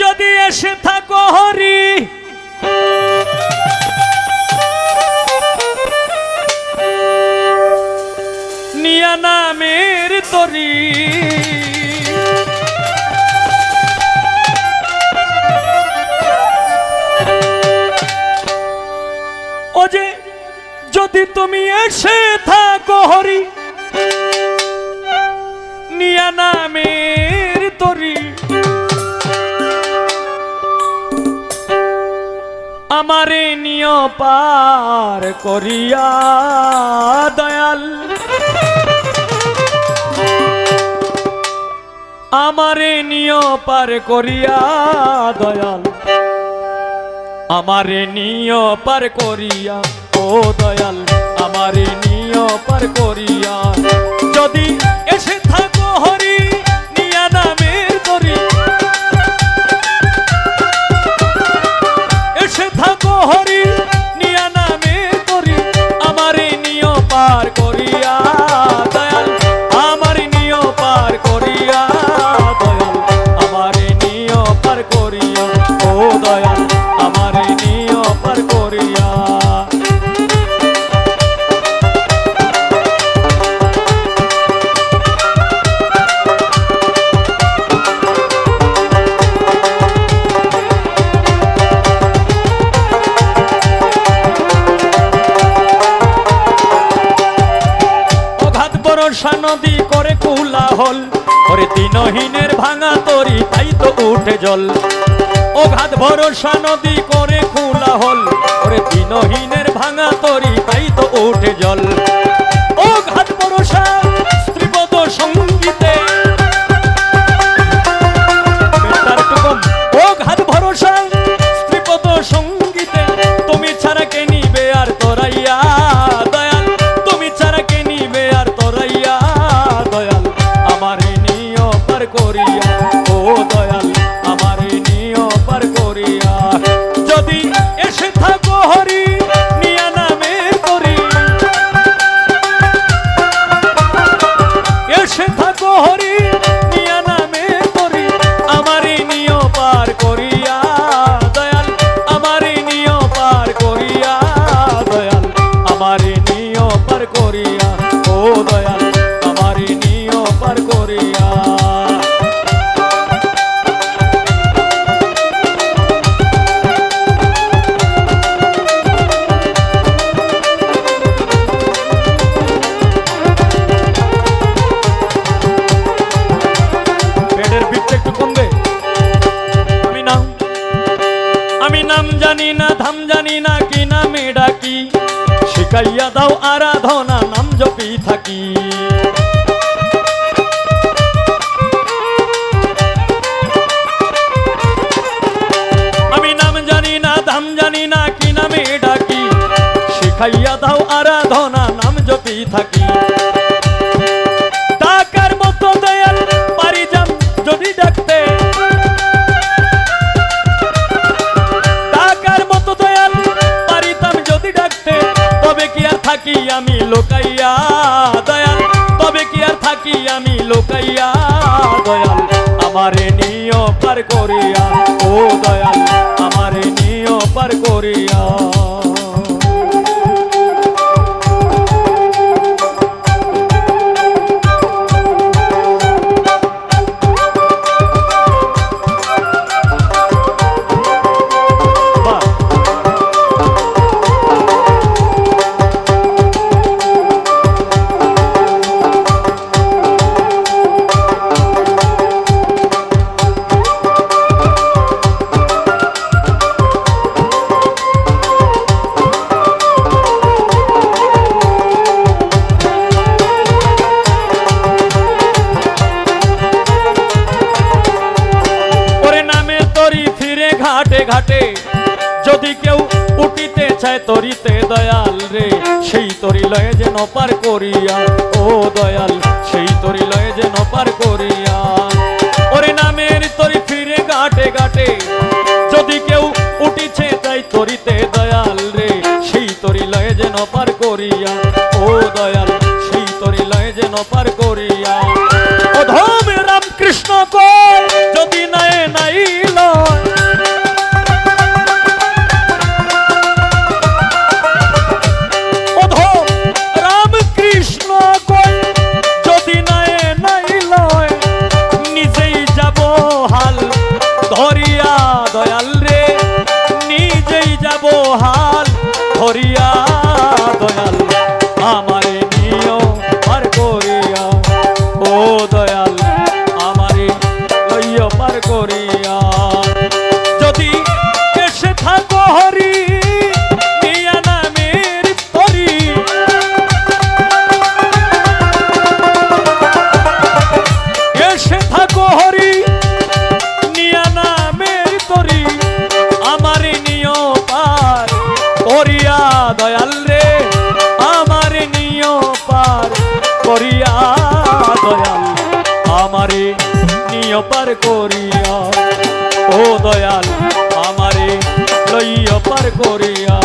যদি এসে থাকো হরি। নিয়া নামের তরি। ও যে, যদি তুমি এসে থাকো হরি, নিয়া না আমারে নিয় পার করিয়া দয়াল। আমারে নিয় পার করিয়া দয়াল। আমারে নিয় পার করিয়া, ও দয়াল, আমারে নিয় পার করিয়া। যদি বরষা নদী করে কুলা হল ওরে তিনহীনের ভাঙা তরি, তাই তো উঠে জল। অঘাত ভরসা নদী করে কুলা হল ওরে তিনহীনের ভাঙা তরি, তাই তো উঠে জল। জানি না কি নামে ডাকি। শিখাইয়া দাও আরাধনা, নাম জপি থাকি। আমি নাম জানি না, ধাম জানি না কি নামে ডাকি। শিখাইয়া দাও আরাধনা, নাম জপি থাকি। আমি লোকাইয়া দয়াল আমারে নিয় পার করিয়া ও দয়াল আমারে নিয় পার করিয়া। ঘাটে। যদি কেউ উঠিতে চায় তরিতে দয়াল রে, সেই তরি লয়ে যেন পার করিয়া। ও দয়াল, সেই তরি যেন পার করিয়া। ওরে নামের তরি ফিরে ঘাটে ঘাটে। যদি কেউ উঠিছে তাই তরিতে দয়াল রে, সেই তরি যেন পার করিয়া। ও দয়াল, সেই তরি যেন পার করিয়া। অধম রামকৃষ্ণ কয়, যদি নাই নাই যাব হা আমারে নিয় পার করিয়া ও দয়াল আমারে লইয় পার করিয়া।